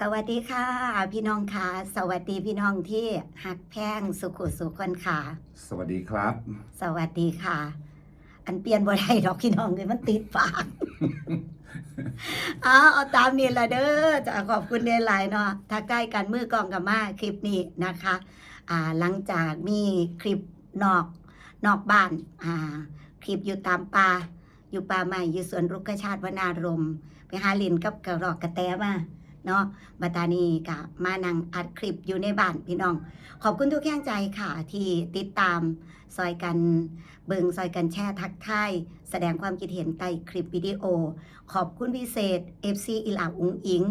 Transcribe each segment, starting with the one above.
สวัสดีค่ะ พี่น้องค่ะสวัสดีพี่น้องที่หักแพงสุขุสุขคนค่ะ สวัสดีครับ สวัสดีค่ะ อันเปลี่ยนบ่ได้ดอกพี่น้องเลยมันติดปากเอาเอาตามนี้ละเด้อจะขอบคุณหลายๆเนาะถ้าใกล้กันมือกล้องกับมาคลิปนี้นะคะอ่าหลังจากมีคลิปนอกนอกบ้านอ่าคลิปอยู่ตามป่าอยู่ป่าใหม่อยู่สวนรุกขชาติวนารมณ์ไปหาลินกับกระรอกกระแตมา เนาะบัดตานีกับมานั่งอัดคลิปอยู่ในบ้านพี่น้อง ขอบคุณทุกแรงใจค่ะ ที่ติดตามซอยกันเบิงซอยกันแช่ทักทายแสดงความคิดเห็นใต้คลิปวิดีโอ ขอบคุณพิเศษ FC อิหลาอุงอิง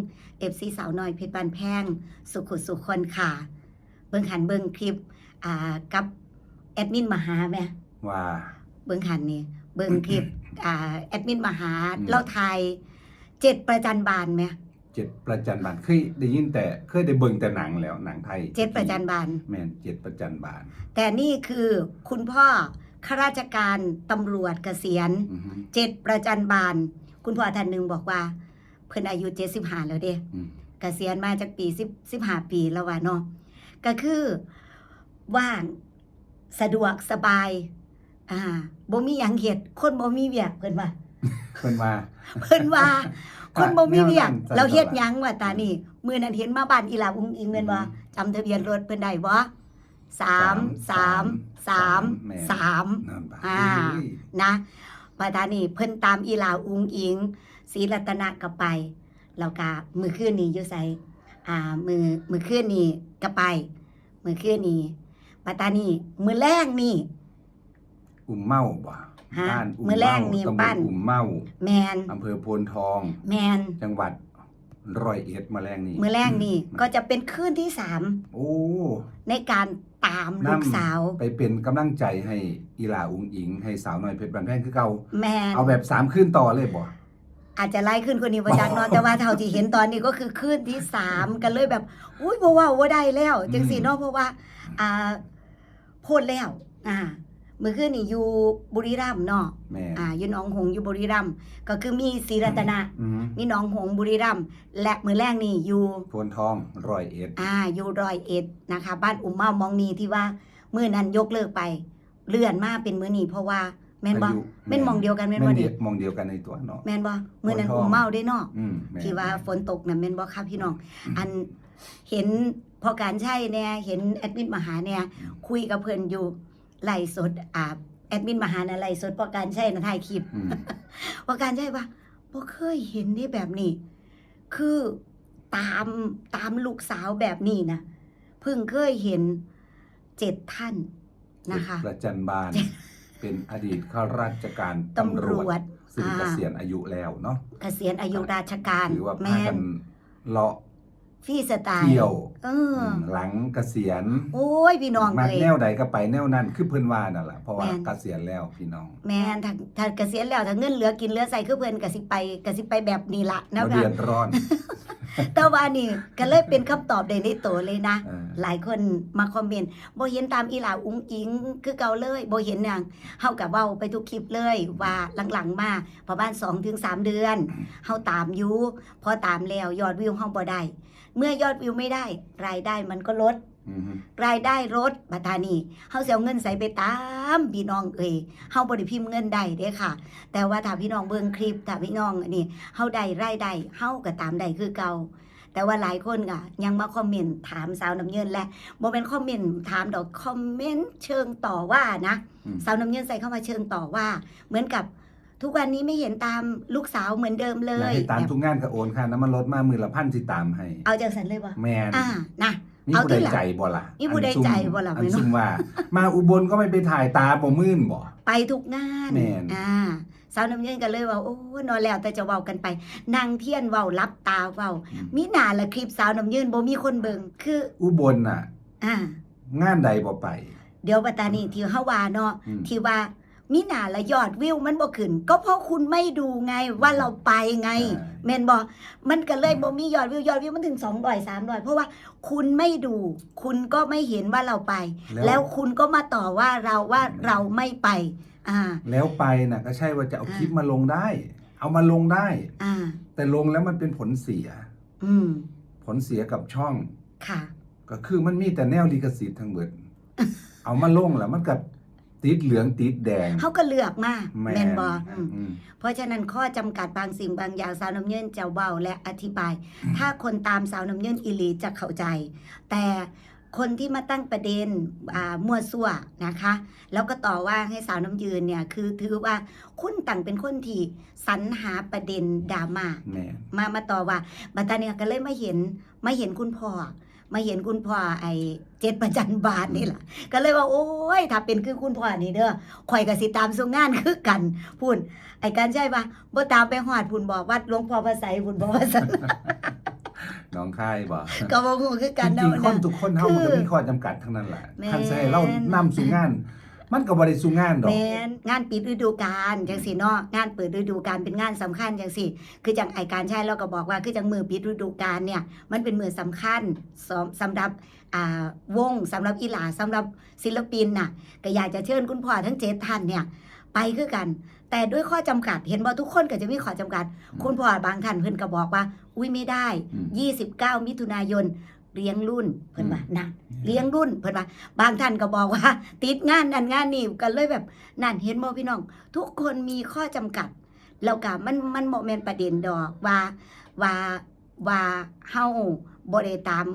FC สาวน้อยเพชรบานแพง สุขุสุขคนค่ะ เบิงหันเบิงคลิปอ่ากับแอดมินมหาแม่ว่าเบิ้งหันนี่เบิ้งคลิปอ่าแอดมินมหาอืมเราไทยเจ็ดประจันบานไหม เจ็ดประจันบานเคยได้ยินแต่เคยได้เบิ่งแต่หนังแล้วหนังไทยเจ็ดประจันบานแม่นเจ็ดประจันบาน แต่นี่คือคุณพ่อข้าราชการตำรวจเกษียณอือฮึเจ็ดประจันบาน คุณพ่อท่านหนึ่งบอกว่า เพิ่นอายุเจ็ดสิบห้าแล้วเด้อืมเกษียณมาจากปีสิบสิบห้าปีแล้วว่าเนาะก็คือว่างสะดวกสบาย อ่าบ่มีหยังเฮ็ดคนบ่มีเวียกเพิ่นว่า เพิ่นว่าเพิ่นว่าคนบ่มีเวียกแนวนั้นเราเฮ็ดหยังว่าตานี่มื้อนั้นเห็นมาบ้านอีหลาอุ้งอิงแม่นบ่จำทะเบียนรถเพิ่นได้บ่สามสามสามสามนั่นปะอ่านะว่าตานี่เพิ่นตามอีหลาอุ้งอิงศรีรัตนะก็ไปแล้วก็มื้อคืนนี้อยู่ไสอ่ามื้อมื้อคืนนี้ก็ไป มื้อคืนนี้ปัตตานีมื้อแรกนี่ อุ่มเมาบ่ ฮะบ้านอุ่มมื้อแรกนี่ตำบลบ้านอุ่มเมาแมนอำเภอโพนทอง แมนจังหวัดร้อยเอ็ดมาแรงนี่มื้อแรกนี่ก็จะเป็นคืนที่สามโอ้ในการตามลูกสาว ไปเป็นกำลังใจให้อีหลาอุงอิง ให้สาวน้อยเพชรบานแพงคือเก่าแมนเอาแบบสามขึ้นต่อเลยบ่อาจจะไล่ขึ้นคนนี้ว่าจากเนอนแต่ว่าเท่าที่เห็นตอนนี้ก็คือคืนที่สามกันเลยแบบ อุ้ยบ่เว่าว่าได้แล้วจังสีเนาะเพราะว่า อ่าโพดแล้ว อ่า มือคืนนี่อยู่บุรีรัมย์เนาะแม่อ่าอยู่หนองหงส์อยู่บุรีรัมย์ก็คือมีศรีรัตนะอือฮึมีหนองหงส์บุรีรัมย์และมือแรกนี่อยู่โพนทองร้อยเอ็ดอ่าอยู่รอยเอ็ดนะคะ บ้านอุ่มเมามองนีที่ว่ามื้อนั้นยกเลิกไป เลื่อนมาเป็นมื้อนี้เพราะว่าแม่นบ่อายุแม่นหมองเดียวกันแม่นแม่บ่นเดีนี่ยวมองเดียวกันในตัวเนาะ แม่นบ่มื้อนั้นโพนทองอุ่มเมาได้เนาะ อืมแม่นที่ว่าฝนตกน่ะแม่นบ่ครับพี่น้อง อันเห็นพอการใช่เนี่ยเห็นแอดมินมหาเนี่ยคุยกับเพิ่นอยู่ ไลฟ์สดอ่าแอดมินมหานะไลฟ์สดพอการใช่นะถ่ายคลิปอืมพอการใช่ว่าบ่เคยเห็นนี่แบบนี้ คือตามตามลูกสาวแบบนี้นะเพิ่งเคยเห็นเจ็ดท่านนะคะ ประจันบานเป็นอดีตข้าราชการตำรวจซึ่งอ่าเกษียณอายุแล้วเนาะเกษียณอายุราชการถือว่าพาแม่กันนเลาะ พี่สไตล์เที่ยวเอออมหลังเกษียณ โอ้ยพี่น้องมักเลย แนวใดก็ไปแนวนั้นคือเพิ่นว่านั่นแหละเพราะว่าแม่น เกษียณแล้วพี่น้องแม่นถ้าถ้าเกษียณแล้วถ้าเงินเหลือกินเหลือใส่คือเพิ่นก็สิไปก็สิไปแบบนี้ละนะบ่คะเดือดร้อนแต่ว่านี่ก็เลยเป็นคำตอบได้ในโตเลยนะ เออ หลายคนมาคอมเมนต์บ่เห็นตามอีหลาอุ้งอิงคือเก่าเลยบ่เห็นหยังเฮากับเว้าไปทุกคลิปเลยว่าหลังๆมาประมาณ2ถึง3เดือนเฮาตามอยู่พอตามแล้วยอดวิวเฮาบ่ได้ เมื่อยอดวิวไม่ได้ รายได้มันก็ลดอือฮึรายได้ลดบัดทานีเฮาสิเอาเงินใส่ไปตามพี่น้องเอ้ยเฮาบ่ได้พิมพ์เงินได้เด้ค่ะ แต่ว่าถ้าพี่น้องเบิ่งคลิปถ้าพี่น้องอันนี้เฮาได้รายได้เฮาก็ตามได้คือเก่าแต่ว่าหลายคนก็ยังมาคอมเมนต์ถามสาวน้ำเงินและบ่เป็นคอมเมนต์ถามดอกคอมเมนต์เชิงต่อว่านะอืมสาวน้ำเงินใส่เข้ามาเชิงต่อว่า เหมือนกับ ทุกวันนี้ไม่เห็นตามลูกสาวเหมือนเดิมเลอยากยให้ตามแบบทุกงานก็โอนค่าน้ำมันรถมามือละพันสิตามให้เอาจังสันเลยบ่แม่นอ่านะ มีเอาผู้ที่ใดหลังใจบ่ล่ะมีผู้ใดอันซุ่ใจบ่ล่ะอัไม่นรู้ ซุ่มว่า มาอุบลก็ไม่ไปถ่ายตาบ่มื่นบ่ ไปทุกงานแม่น อ่าสาวน้ำเงินก็เลยว่าโอ้นอนแล้วแต่จะเว้ากันไปนางเทียนเว้ารับตาเว้าอืมมีหน้าละคลิปสาวน้ำเงินบ่มีคนเบิ่งคืออุบลน่ะ อ่า งานใดบ่ไป เดี๋ยวปัตตานีที่เฮาว่าเนาะ อืม ที่ว่า มีหน้าละยอดวิวมันบ่ขึ้น ก็เพราะคุณไม่ดูไงว่าเราไปไงใช่ แม่นบ่มันก็เลยบ่มียอดวิวยอดวิวมันถึง200 300เพราะว่าคุณไม่ดู คุณก็ไม่เห็นว่าเราไป แล้วคุณก็มาต่อว่าเราว่าเราไม่ไป อ่า แล้วไปน่ะก็ใช่ว่าจะเอาอ่า คลิปมาลงได้ เอามาลงได้ อ่า แต่ลงแล้วมันเป็นผลเสีย อืมผลเสียกับช่อง ค่ะ ก็คือมันมีแต่แนวลิขสิทธิ์ทั้งเบิดเอามาลงแล้วมันกับ ติดเหลืองติดแดง เขาก็เลือกมาแม่แมนบอมอืมเพราะฉะนั้นข้อจำกัดบางสิ่งบางอย่างสาวน้ำเยินจะเบาและอธิบาย ถ้าคนตามสาวน้ำเยินอีหลีจะเข้าใจ แต่คนที่มาตั้งประเด็นอ่ามั่วซั่วนะคะ แล้วก็ต่อว่าให้สาวน้ำยืนเนี่ยคือถือว่าคุณต่างเป็นคนที่สรรหาประเด็นดราม่า แม่มามาต่อว่าบัตาเนี่ยก็เลยมาเห็นมาเห็นคุณพ่อ มาเห็นคุณพ่อไอ้เจ็ดประจันบาทนี่แหละก็เลยว่าโอ้ยถ้าเป็นคือคุณพ่อนี่เด้อข่อยก็สิตามส่งงานคือกันพูนไอ้การใช่ปะบ่ตามไปหอดพูนบอกวัดหลวงพ่อพระไสยพูนบอกว่าซั่นน้องค่ายบ่ก็บ่ฮู้คือจกันริเนาะงๆคนนะทุกคนเฮาคือมันก็มีข้อจำกัดทั้งนั้นแหละแม่นคันสิให้เรานำสู่งาน มันก็บ่ได้สู่งานดอก แม่นงานปิดฤดูกาลจังซี่เนาะงานเปิดฤดูกาลเป็นงานสำคัญจังซี่คือจังไอการใช้เราก็บอกว่าคือจังมือปิดฤดูกาลเนี่ยมันเป็นมือสำคัญสำสำหรับอ่าวงสำหรับอีหลาสำหรับศิลปินน่ะก็อยากจะเชิญคุณพ่อทั้งเจ็ดท่านเนี่ยไปคือกัน แต่ด้วยข้อจำกัดเห็นว่าทุกคนก็จะมีข้อจำกัดอืมคุณพ่อบางท่านเพิ่นก็บอกว่า อุ้ยไม่ได้ อืม 29 มิถุนายน เลี้ยงรุ่นเพิ่นว่านะเลี้ยงรุ่นเพิ่นว่าบางท่านก็บอกว่า ติดงานนั่นงานนี่กันเลยแบบนั่นเห็นบ่พี่น้อง ทุกคนมีข้อจำกัด แล้วก็มันมันบ่แม่นประเด็นดอกว่าว่าว่าเฮาบ่ได้ตาม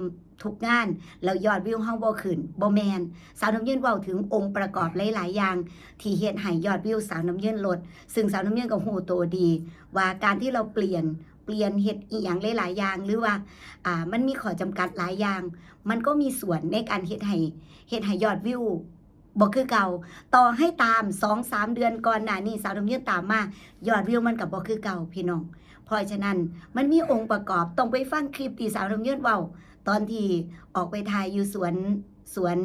ทุกงานแล้วยอดวิวเฮาบ่ขึ้นบ่แม่นสาวน้ำยืนเว้าถึงองค์ประกอบหลาย ๆ อย่าง ที่เฮ็ดให้ยอดวิวสาวน้ำยืนลด ซึ่งสาวน้ำยืนก็ฮู้ตัวดี ว่าการที่เราเปลี่ยนเปลี่ยนเฮ็ดอีหยังหลายๆอย่างหรือว่าอ่ามันมีข้อจำกัดหลายอย่าง มันก็มีส่วนในการเฮ็ดให้เฮ็ดให้ยอดวิวบ่คือเก่า ต่อให้ตาม2-3เดือนก่อนหน้านี้สาวน้ำยืนตามมายอดวิวมันกับบ่คือเก่าพี่น้องเพราะฉะนั้นมันมีองค์ประกอบต้องไปฟังคลิปที่สาวน้ำยืนเว้าตอนที่ออกไปถ่ายอยู่สวนสวน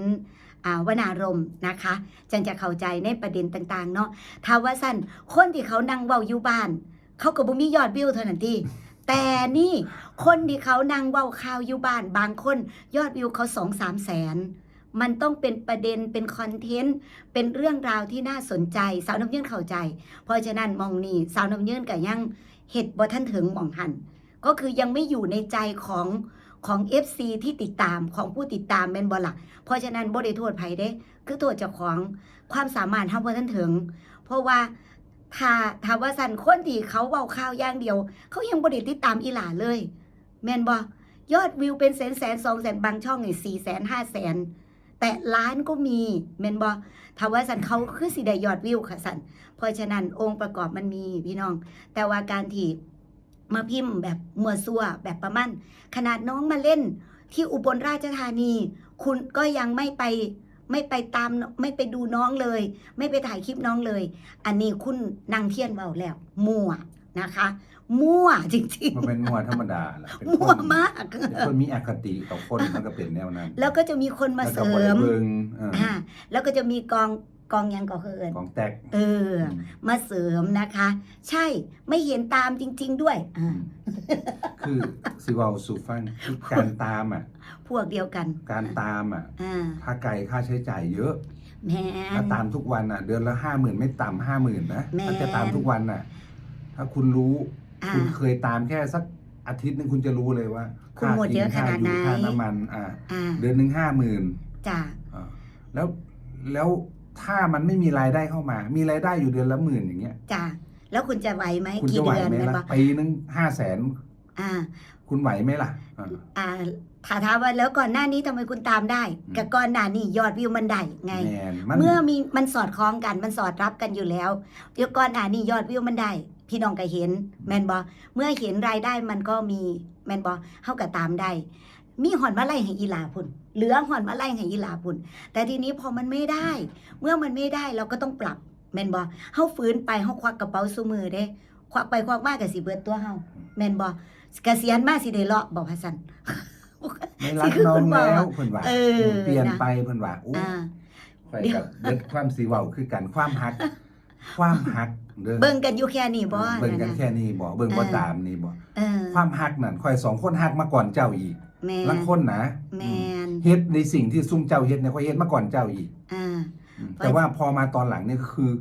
อ่าวนารมนะคะจังจะเข้าใจในประเด็นต่างๆเนาะถ้าว่าสั้นคนที่เขานั่งเว้าอยู่บ้าน เขาก็บ่มียอดวิวเท่านั้นที่แต่นี่คนที่เขานั่งเว้าข่าวอยู่บ้านบางคนยอดวิวเขาสองสามแสน มันต้องเป็นประเด็นเป็นคอนเทนต์ เป็นเรื่องราวที่น่าสนใจ สาวน้ำยื่นเข้าใจ เพราะฉะนั้นมองนี่สาวน้ำยื่นก็ยังเห็ดบ่ท่านถึงมองหัน ก็คือยังไม่อยู่ในใจของของ FC ที่ติดตามของผู้ติดตามแม่นบ่ล่ะเพราะฉะนั้นบ่ได้โทษไผเด้ คือโทษเจ้าของความสามารถเฮาบ่ทันถึง เพราะว่า ถ้าถ้าว่าสันคนที่เขาเว้าข่าวอย่างเดียว เขายังบ่ได้ติดตามอีหลาเลย แม่นบ่ยอดวิวเป็นแสนแสนสองแสนบางช่องนี่สี่แสนห้าแสนแต่ล้านก็มีแม่นบ่ถ้าว่าสันเขาคือสิได้ยอดวิวค่ะสันเพราะฉะนั้นองค์ประกอบมันมีพี่น้อง แต่ว่าการที่มาพิมพ์แบบมัวซัวแบบประมาณขนาดน้องมาเล่นที่อุบลราชธานี คุณก็ยังไม่ไป ไม่ไปตามไม่ไปดูน้องเลย ไม่ไปถ่ายคลิปน้องเลย อันนี้คุณนางเทียนเบาแล้ว มั่วนะคะ มั่วจริงมันเป็นมัวธรรมดาแหละเป็นๆคมั่วนมาก เป็นคนมีอคติต่อคนมันก็เป็นแนวนั้นแล้วก็จะมีคนมาแล้วเสก็ริบ่ได้มเบิ่งเอออ่าแล้วก็จะมีกอง กองหยังก็เอินของแตก เออ มาเสริมนะคะ ใช่ไม่เห็นตามจริง ๆ ด้วยอ่าคือสิเว้าสู่ฟังคือการตามอะ พวกเดียวกันการตามอะอ่าค่าไกลค่าใช้จ่ายเยอะแม่ถ้าน ตามทุกวันอะ เดือนละห้าหมื่นไม่ต่ำห้าหมื่นนะแม่นถ้าจะตามทุกวันอะ ถ้าคุณรู้ อ่า คุณเคยตามแค่สักอาทิตย์หนึงคุณจะรู้เลยว่าคุณหมดเยอะขนาดไหน ค่าอยู่ค่าน้ำมัน อ่า อ่าเดือนหนึ่งห้าหมื่นจ้าอ่าแล้วแล้ว ถ้ามันไม่มีรายได้เข้ามา มีรายได้อยู่เดือนละหมื่นอย่างเงี้ยจ้าแล้วคุณจะไหวไหมคุณกี่จะไหวเดือนไหมแม่นล่ะบ่ปีหนึงห้าแสนอ่า คุณไหวไหมล่ะอ่า อ่าถามถามว่าแล้วก่อนหน้านี้ทำไมคุณตามได้ อืม กับก่อนหน้านี้ยอดวิวมันได้ไง แมนมันเมื่อมีมันสอดคล้องกันมันสอดรับกันอยู่แล้วเดี๋ยวก่อนหน้านี้ยอดวิวมันได้ พี่น้องก็เห็นแมนบอเมื่อเห็นรายได้มันก็มีแมนบอเฮาก็ตามได้ มีหอนมาไล่ให้อีหลาพุ่นเหลือหอนมาไล่ให้อีหลาพุ่นแต่ทีนี้พอมันไม่ได้ เมื่อมันไม่ได้เราก็ต้องปรับแมนบอเฮาฟื้นไปเฮาควักกระเป๋าสู้มือเด้ ควักไปควักมาก็สิเบิดตัวเฮาแมนบอเกษียณมาสิได้เลาะบอกพัสันไม่รักสิคือน้อคุงณบอกแล้วเพิ่นว่าเออเปลี่ยนนะไปเพิ่นว่าโอ้อ่าไปกับเบิดความสีเว้าคือกันความฮัก ความฮักเด้อเบิ่งกันอยู่แค่นี้บ่เบิ่งกันะแค่นี้บ่เบิ่งบ่เออตามนี่บ่เออความฮักนั่นค่อยสองคนฮักมาก่อนเจ้าอีก แมลังนคนนะแมนเฮ็ดในสิ่งที่ซุ่มเจ้าเฮ็ดเนี่ยค่อยเฮ็ดมาก่อนเจ้าอีกอ่า อืมแต่ว่าพอมาตอนหลังเนี่ยคือ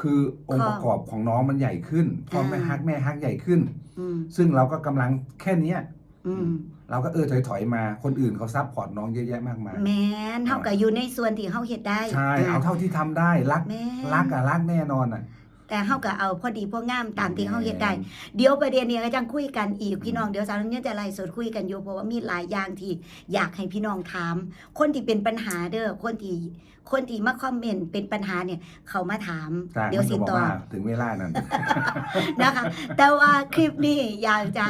คือองค์ข้อประกอบของน้องมันใหญ่ขึ้นพอแม่อ่า ฮักแม่ฮักใหญ่ขึ้น อืมซึ่งเราก็กำลังแค่เนี้ย อืมเราก็เออถอยๆมาคนอื่นเขาซัพพอร์ตน้องเยอะแยะมากมาย แม่นเฮาก็อยู่ในส่วนที่เฮาเฮ็ดได้ใช่เอาเท่าที่ทำได้รัก แม่นรักอะรักแน่นอนอะ แต่เฮาก็เอาพอดีพองามตามที่เฮาเฮ็ดได้ เดี๋ยวประเด็นนี้ก็จังคุยกันอีกพี่น้องเดี๋ยวสาวน้ำเงี้ยจะไล่สดคุยกันอยู่เพราะว่ามีหลายอย่างที่อยากให้พี่น้องถาม คนที่เป็นปัญหาเด้อคนที่คนที่มาคอมเมนต์เป็นปัญหาเนี่ย เขามาถามใช่เดี๋ยวมันสิก็บอกตอบ ว่าถึงเวลานั้น นะคะ แต่ว่าคลิปนี้อยากจะ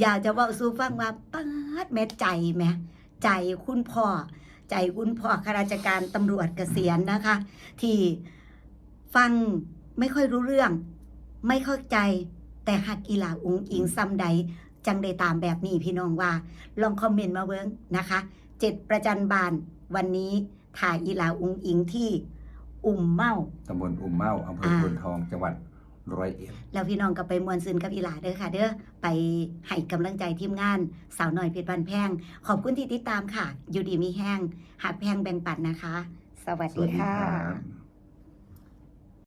อยากจะเว่าสู่ฟังว่าป๊าดแม่ใจแหมใจคุณพ่อ ใจคุณพ่อข้าราชการตำรวจเกษียณนะคะ ที่ฟัง ไม่ค่อยรู้เรื่อง ไม่เข้าใจ แต่หักกีฬาอุงอิงซ้ำใด จังได้ตามแบบนี้พี่น้องว่า ลองคอมเมนต์มาเวิ้งนะคะเจ็ดประจันบานวันนี้ถ่ายอีหลาอุงอิงที่อุ่มเมาตำบลอุ่มเมาอำเภออ่าพนทองจังหวัดร้อยเอ็ดแล้วพี่น้องก็ไปมวนซึนกับอีหลาเด้อค่ะ เด้อไปให้กำลังใจทีมงาน สาวหน่อยเพชรบันแพง ขอบคุณที่ติดตามค่ะ อยู่ดีมีแห้งหักแพงแบ่งปันนะคะ สวัสสดีวัสดีค่ะครับ